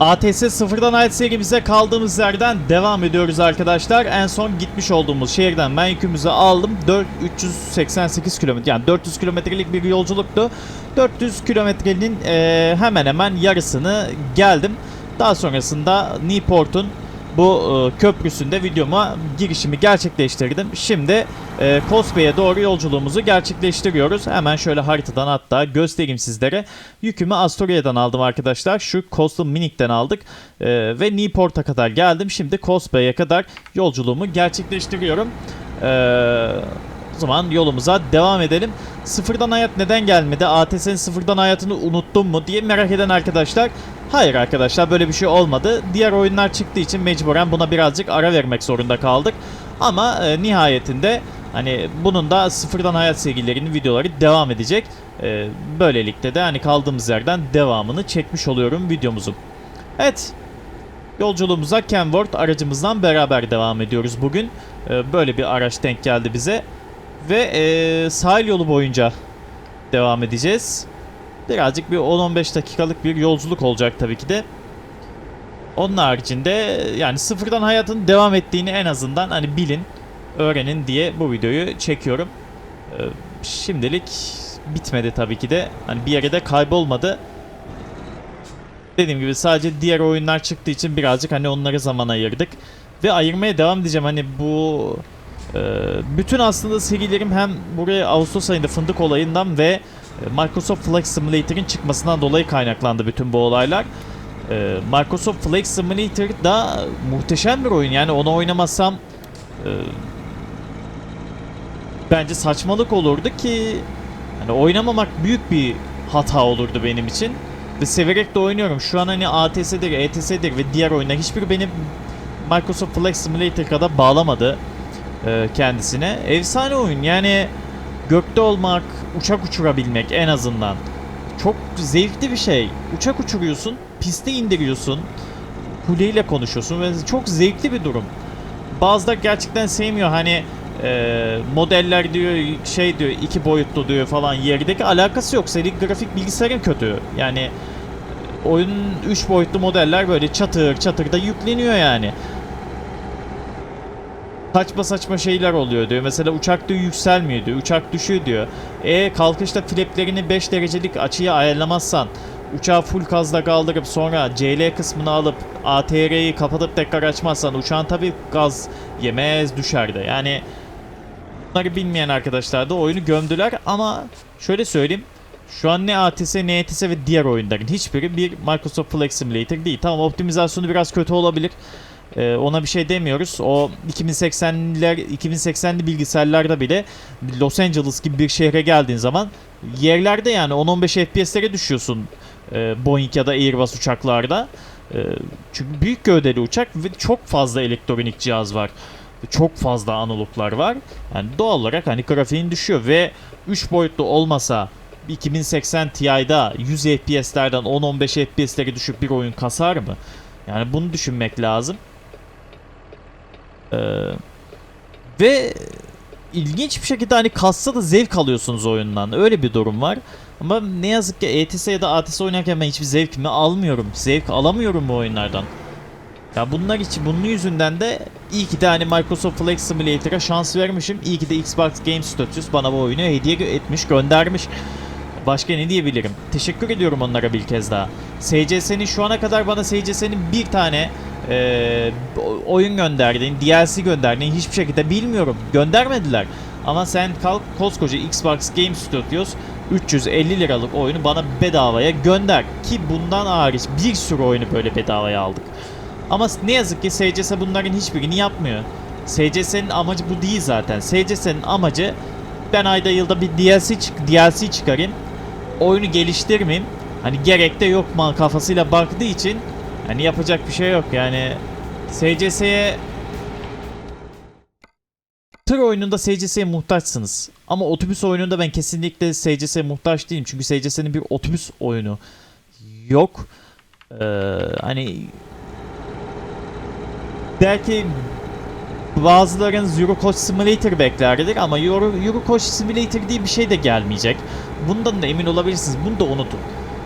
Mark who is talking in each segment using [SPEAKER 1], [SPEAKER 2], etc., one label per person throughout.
[SPEAKER 1] ATS sıfırdan ait serimize kaldığımız yerden devam ediyoruz arkadaşlar. En son gitmiş olduğumuz şehirden ben yükümüzü aldım. 4 388 kilometre yani 400 kilometrelik bir yolculuktu. 400 kilometrenin eee, hemen hemen yarısını geldim. Daha sonrasında Newport'un bu e, köprüsünde videoma girişimi gerçekleştirdim. Şimdi e, Cosbey'e doğru yolculuğumuzu gerçekleştiriyoruz. Hemen şöyle haritadan hatta göstereyim sizlere. Yükümü Astoria'dan aldım arkadaşlar. Şu Coastal Minik'ten aldık. E, ve Newport'a kadar geldim. Şimdi Cosbey'e kadar yolculuğumu gerçekleştiriyorum. Eee o zaman yolumuza devam edelim. Sıfırdan hayat neden gelmedi? ATS'nin sıfırdan hayatını unuttum mu diye merak eden arkadaşlar. Hayır arkadaşlar böyle bir şey olmadı. Diğer oyunlar çıktığı için mecburen buna birazcık ara vermek zorunda kaldık. Ama e, nihayetinde hani bunun da sıfırdan hayat serilerinin videoları devam edecek. E, böylelikle de hani kaldığımız yerden devamını çekmiş oluyorum videomuzun. Evet Yolculuğumuza Kenworth aracımızdan beraber devam ediyoruz bugün. Ee, böyle bir araç denk geldi bize. Ve ee, sahil yolu boyunca devam edeceğiz. Birazcık bir 10-15 dakikalık bir yolculuk olacak tabii ki de. Onun haricinde yani sıfırdan hayatın devam ettiğini en azından hani bilin, öğrenin diye bu videoyu çekiyorum. Ee, şimdilik bitmedi tabii ki de. Hani bir yere de kaybolmadı. Dediğim gibi sadece diğer oyunlar çıktığı için birazcık hani onlara zaman ayırdık. Ve ayırmaya devam edeceğim hani bu e, bütün aslında serilerim hem buraya Ağustos ayında fındık olayından ve Microsoft Flight Simulator'ın çıkmasından dolayı kaynaklandı bütün bu olaylar. E, Microsoft Flight Simulator da muhteşem bir oyun yani onu oynamazsam e, bence saçmalık olurdu ki hani oynamamak büyük bir hata olurdu benim için. Ve severek de oynuyorum. Şu an hani ATS'dir, ETS'dir ve diğer oyunlar hiçbiri beni Microsoft Flight Simulator kadar bağlamadı e, kendisine. Efsane oyun yani gökte olmak, uçak uçurabilmek en azından. Çok zevkli bir şey. Uçak uçuruyorsun, piste indiriyorsun, kuleyle konuşuyorsun ve çok zevkli bir durum. Bazıları gerçekten sevmiyor hani e, modeller diyor şey diyor iki boyutlu diyor falan yerdeki alakası yok. Senin grafik bilgisayarın kötü. Yani oyunun 3 boyutlu modeller böyle çatır çatır da yükleniyor yani. Saçma saçma şeyler oluyor diyor. Mesela uçak diyor yükselmiyor diyor. Uçak düşüyor diyor. E kalkışta flaplerini 5 derecelik açıya ayarlamazsan uçağı full gazla kaldırıp sonra CL kısmını alıp ATR'yi kapatıp tekrar açmazsan uçağın tabi gaz yemez düşer de. Yani bunları bilmeyen arkadaşlar da oyunu gömdüler ama şöyle söyleyeyim. Şu an ne ATS ne ETS ve diğer oyunların hiçbiri bir Microsoft Flight Simulator değil. Tamam optimizasyonu biraz kötü olabilir. Ee, ona bir şey demiyoruz. O 2080'ler 2080'li bilgisayarlarda bile Los Angeles gibi bir şehre geldiğin zaman yerlerde yani 10-15 FPS'lere düşüyorsun e, Boeing ya da Airbus uçaklarda. E, çünkü büyük gövdeli uçak ve çok fazla elektronik cihaz var. Çok fazla analoglar var. Yani doğal olarak hani grafiğin düşüyor ve 3 boyutlu olmasa 2080 Ti'da 100 FPS'lerden 10-15 FPS'lere düşüp bir oyun kasar mı? Yani bunu düşünmek lazım. Ee, ve ilginç bir şekilde hani kassa da zevk alıyorsunuz oyundan. Öyle bir durum var. Ama ne yazık ki ETS ya da ATS oynarken ben hiçbir zevkimi almıyorum. Zevk alamıyorum bu oyunlardan. Ya bunlar için bunun yüzünden de iyi ki de hani Microsoft Flight Simulator'a şans vermişim. İyi ki de Xbox Game Studios bana bu oyunu hediye etmiş, göndermiş. Başka ne diyebilirim? Teşekkür ediyorum onlara bir kez daha. SCS'nin şu ana kadar bana SCS'nin bir tane o- oyun gönderdiğin, DLC gönderdiğin hiçbir şekilde bilmiyorum. Göndermediler. Ama sen kalk koskoca Xbox Game Studios 350 liralık oyunu bana bedavaya gönder. Ki bundan hariç bir sürü oyunu böyle bedavaya aldık. Ama ne yazık ki SCS bunların hiçbirini yapmıyor. SCS'nin amacı bu değil zaten. SCS'nin amacı ben ayda yılda bir DLC çık DLC çıkarayım. Oyunu geliştirmeyeyim. Hani gerek de yok mu kafasıyla baktığı için hani yapacak bir şey yok yani SCS'ye Tır oyununda SCS'ye muhtaçsınız. Ama otobüs oyununda ben kesinlikle SCS'ye muhtaç değilim. Çünkü SCS'nin bir otobüs oyunu yok. Ee, hani belki bazıların Euro Coach Simulator beklerdir ama Euro, Euro Coach Simulator diye bir şey de gelmeyecek. Bundan da emin olabilirsiniz. Bunu da unutun.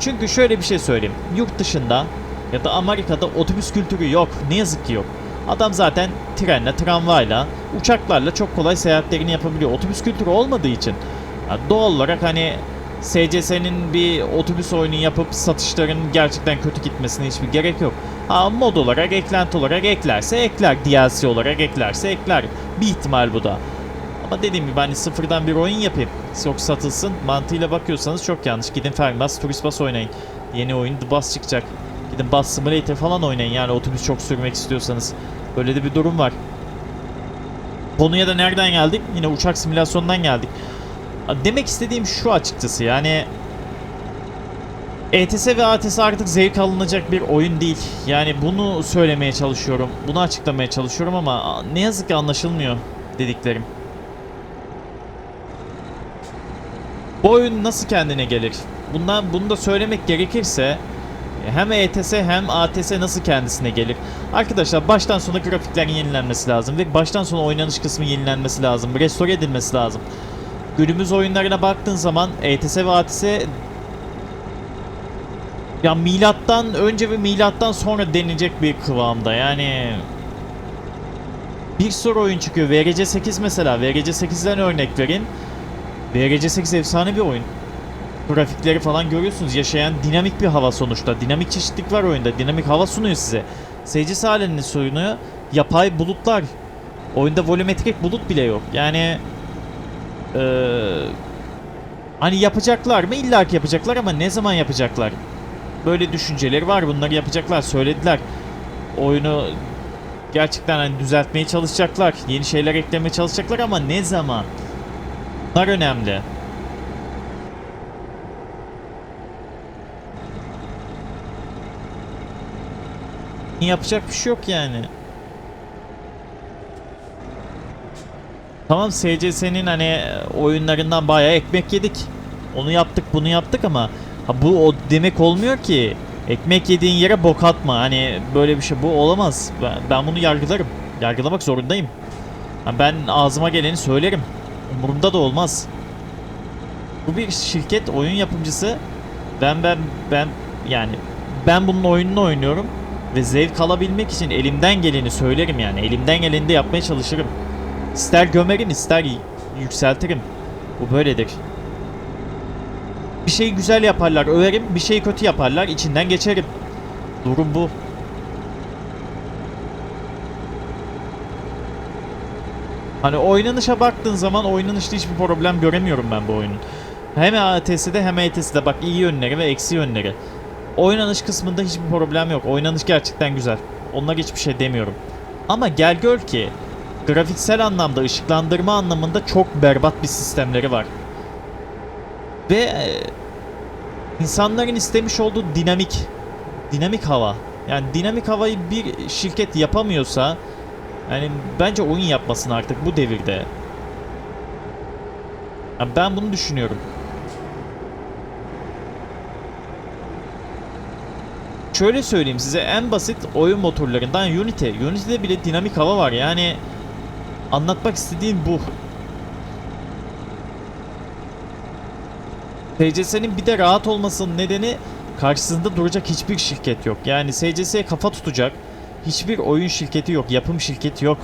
[SPEAKER 1] Çünkü şöyle bir şey söyleyeyim. Yurt dışında Ya da Amerika'da otobüs kültürü yok. Ne yazık ki yok. Adam zaten trenle, tramvayla, uçaklarla çok kolay seyahatlerini yapabiliyor. Otobüs kültürü olmadığı için ya doğal olarak hani SCS'nin bir otobüs oyunu yapıp satışların gerçekten kötü gitmesine hiçbir gerek yok. Ha mod olarak, eklenti olarak eklerse ekler. DLC olarak eklerse ekler. Bir ihtimal bu da. Ama dediğim gibi hani sıfırdan bir oyun yapayım. Yok satılsın. Mantığıyla bakıyorsanız çok yanlış. Gidin Fermas, Turist Bus oynayın. Yeni oyun The Bus çıkacak. Gidin Bus Simulator falan oynayın yani otobüs çok sürmek istiyorsanız. Böyle de bir durum var. Konuya da nereden geldik? Yine uçak simülasyonundan geldik. Demek istediğim şu açıkçası yani ETS ve ATS artık zevk alınacak bir oyun değil. Yani bunu söylemeye çalışıyorum. Bunu açıklamaya çalışıyorum ama ne yazık ki anlaşılmıyor dediklerim. Bu oyun nasıl kendine gelir? Bundan bunu da söylemek gerekirse hem ETS hem ATS nasıl kendisine gelir? Arkadaşlar baştan sona grafiklerin yenilenmesi lazım ve baştan sona oynanış kısmı yenilenmesi lazım. Restore edilmesi lazım. Günümüz oyunlarına baktığın zaman ETS ve ATS ya milattan önce ve milattan sonra denilecek bir kıvamda. Yani bir sürü oyun çıkıyor. VRC 8 mesela. VRC 8'den örnek verin. VRC 8 efsane bir oyun. Grafikleri falan görüyorsunuz. Yaşayan dinamik bir hava sonuçta. Dinamik çeşitlilik var oyunda. Dinamik hava sunuyor size. SCS halini sunuyor. Yapay bulutlar. Oyunda volumetrik bulut bile yok. Yani ee, hani yapacaklar mı? İlla ki yapacaklar ama ne zaman yapacaklar? Böyle düşünceleri var. Bunları yapacaklar. Söylediler. Oyunu gerçekten hani düzeltmeye çalışacaklar. Yeni şeyler eklemeye çalışacaklar ama ne zaman? Bunlar önemli. Yapacak bir şey yok yani. Tamam SCS'nin hani oyunlarından bayağı ekmek yedik. Onu yaptık bunu yaptık ama ha bu o demek olmuyor ki. Ekmek yediğin yere bok atma. Hani böyle bir şey bu olamaz. Ben, ben bunu yargılarım. Yargılamak zorundayım. Ha ben ağzıma geleni söylerim. Umurumda da olmaz. Bu bir şirket oyun yapımcısı. Ben ben ben yani ben bunun oyununu oynuyorum ve zevk alabilmek için elimden geleni söylerim yani. Elimden geleni de yapmaya çalışırım. İster gömerim ister yükseltirim. Bu böyledir. Bir şeyi güzel yaparlar överim, bir şeyi kötü yaparlar içinden geçerim. Durum bu. Hani oynanışa baktığın zaman oynanışta hiçbir problem göremiyorum ben bu oyunun. Hem ATS'de hem ETS'de bak iyi yönleri ve eksi yönleri. Oynanış kısmında hiçbir problem yok. Oynanış gerçekten güzel. Onlar hiçbir şey demiyorum. Ama gel gör ki grafiksel anlamda, ışıklandırma anlamında çok berbat bir sistemleri var. Ve e, insanların istemiş olduğu dinamik, dinamik hava. Yani dinamik havayı bir şirket yapamıyorsa yani bence oyun yapmasın artık bu devirde. Ya ben bunu düşünüyorum. Şöyle söyleyeyim size en basit oyun motorlarından Unity. Unity'de bile dinamik hava var yani anlatmak istediğim bu. SCS'nin bir de rahat olmasının nedeni karşısında duracak hiçbir şirket yok. Yani SCS'ye kafa tutacak hiçbir oyun şirketi yok, yapım şirketi yok.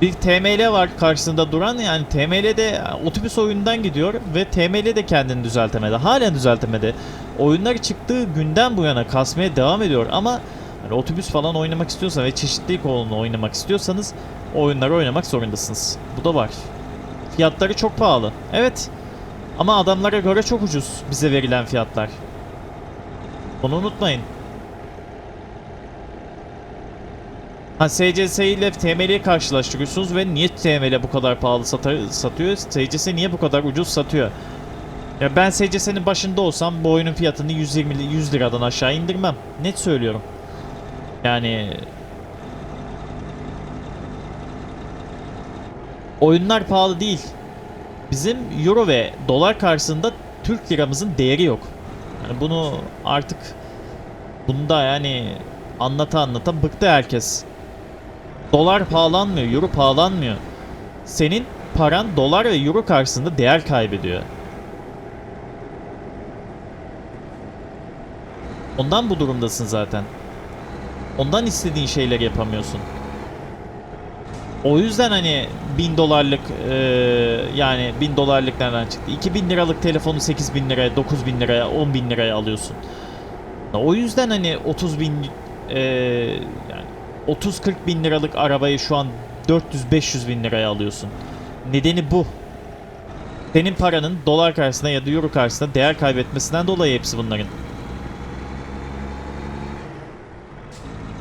[SPEAKER 1] Bir TML var karşısında duran yani TML de otobüs oyundan gidiyor ve TML de kendini düzeltemedi. Halen düzeltemedi. Oyunlar çıktığı günden bu yana kasmaya devam ediyor ama hani otobüs falan oynamak istiyorsan ve çeşitlilik oyunu oynamak istiyorsanız oyunları oynamak zorundasınız. Bu da var. Fiyatları çok pahalı. Evet. Ama adamlara göre çok ucuz bize verilen fiyatlar. Bunu unutmayın. Ha SCS ile TML'yi karşılaştırıyorsunuz ve niye TML bu kadar pahalı satıyor? SCS niye bu kadar ucuz satıyor? Ya ben SCS'nin başında olsam bu oyunun fiyatını 120 li- 100 liradan aşağı indirmem. Net söylüyorum. Yani oyunlar pahalı değil. Bizim euro ve dolar karşısında Türk liramızın değeri yok. Yani bunu artık bunda yani anlata anlata bıktı herkes. Dolar pahalanmıyor, euro pahalanmıyor. Senin paran dolar ve euro karşısında değer kaybediyor. Ondan bu durumdasın zaten. Ondan istediğin şeyleri yapamıyorsun. O yüzden hani 1000 dolarlık eee, yani 1000 dolarlık nereden çıktı? 2000 liralık telefonu 8000 liraya, 9000 liraya, 10 bin liraya alıyorsun. O yüzden hani 30 bin yani 30-40 bin liralık arabayı şu an 400-500 bin liraya alıyorsun. Nedeni bu. Senin paranın dolar karşısında ya da euro karşısında değer kaybetmesinden dolayı hepsi bunların.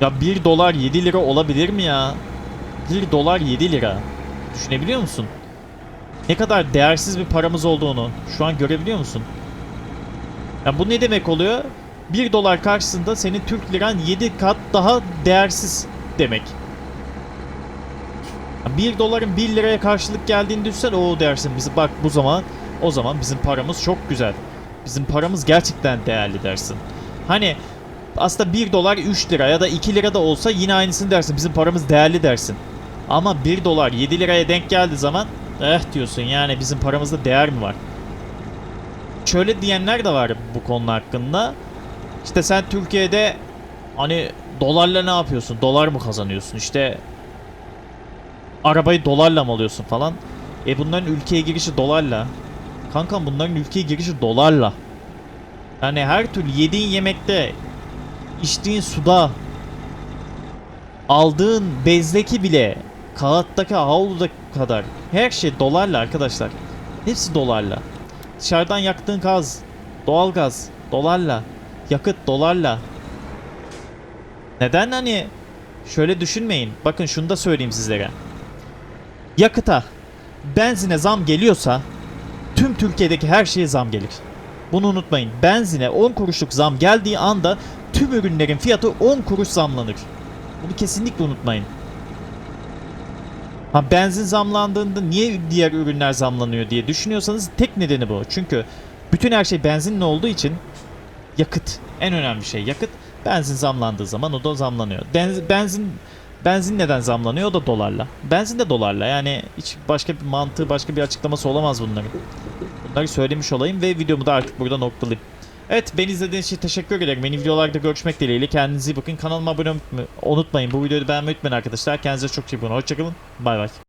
[SPEAKER 1] Ya 1 dolar 7 lira olabilir mi ya? 1 dolar 7 lira. Düşünebiliyor musun? Ne kadar değersiz bir paramız olduğunu şu an görebiliyor musun? Ya bu ne demek oluyor? 1 dolar karşısında senin Türk liran 7 kat daha değersiz demek. Ya 1 doların 1 liraya karşılık geldiğini düşünsen o dersin bizi bak bu zaman o zaman bizim paramız çok güzel. Bizim paramız gerçekten değerli dersin. Hani aslında 1 dolar 3 lira ya da 2 lira da olsa yine aynısını dersin. Bizim paramız değerli dersin. Ama 1 dolar 7 liraya denk geldiği zaman eh diyorsun yani bizim paramızda değer mi var? Şöyle diyenler de var bu konu hakkında. İşte sen Türkiye'de hani dolarla ne yapıyorsun? Dolar mı kazanıyorsun? İşte arabayı dolarla mı alıyorsun falan? E bunların ülkeye girişi dolarla. Kankam bunların ülkeye girişi dolarla. Yani her türlü yediğin yemekte, içtiğin suda, aldığın bezdeki bile, kağıttaki havluda kadar her şey dolarla arkadaşlar. Hepsi dolarla. Dışarıdan yaktığın gaz, doğalgaz dolarla, yakıt dolarla. Neden hani şöyle düşünmeyin. Bakın şunu da söyleyeyim sizlere. Yakıta, benzine zam geliyorsa tüm Türkiye'deki her şeye zam gelir. Bunu unutmayın. Benzine 10 kuruşluk zam geldiği anda tüm ürünlerin fiyatı 10 kuruş zamlanır. Bunu kesinlikle unutmayın. Ha benzin zamlandığında niye diğer ürünler zamlanıyor diye düşünüyorsanız tek nedeni bu. Çünkü bütün her şey benzinle olduğu için yakıt en önemli şey yakıt. Benzin zamlandığı zaman o da zamlanıyor. Benzin, benzin neden zamlanıyor? O da dolarla. Benzin de dolarla. Yani hiç başka bir mantığı, başka bir açıklaması olamaz bunların. Bunları söylemiş olayım ve videomu da artık burada noktalayayım. Evet beni izlediğiniz için teşekkür ederim. Yeni videolarda görüşmek dileğiyle. Kendinize iyi bakın. Kanalıma abone olmayı unutmayın. Bu videoyu beğenmeyi unutmayın arkadaşlar. Kendinize çok iyi bakın. Hoşçakalın. Bay bay.